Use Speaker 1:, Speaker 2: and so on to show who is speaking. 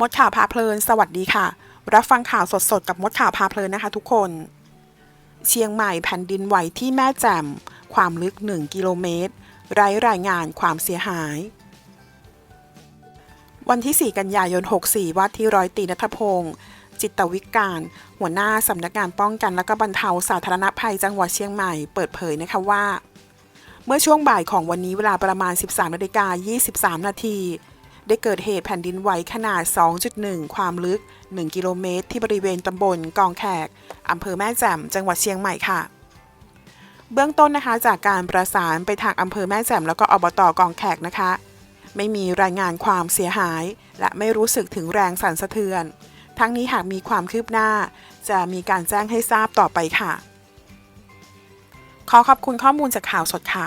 Speaker 1: มดข่าวพาเพลิน สวัสดีค่ะ รับฟังข่าวสดๆ กับมดข่าวพาเพลินนะคะทุกคน เชียงใหม่แผ่นดินไหวที่แม่แจ่ม ความลึก 1 กิโลเมตร ไร้รายงานความเสียหาย วันที่ 4 กันยายน 64 ว่าที่ร้อยตีนัทพงศ์จิตวิการ หัวหน้าสำนักงานป้องกันและก็บรรเทาสาธารณภัยจังหวัดเชียงใหม่เปิดเผยนะคะว่า เมื่อช่วงบ่ายของวันนี้เวลาประมาณ 13นาฬิกา23 นาที ได้เกิดเหตุแผ่นดินไหวขนาด 2.1 ความลึก 1 กิโลเมตร ที่บริเวณตำบลกองแขกอำเภอแม่แจ่ม จังหวัดเชียงใหม่ค่ะ เบื้องต้นนะคะจากการประสานไปทางอำเภอแม่แจ่มแล้วก็อบตกองแขกนะคะ ไม่มีรายงานความเสียหาย และไม่รู้สึกถึงแรงสั่นสะเทือน ทั้งนี้หากมีความคืบหน้า จะมีการแจ้งให้ทราบต่อไปค่ะ ขอขอบคุณข้อมูลจากข่าวสดค่ะ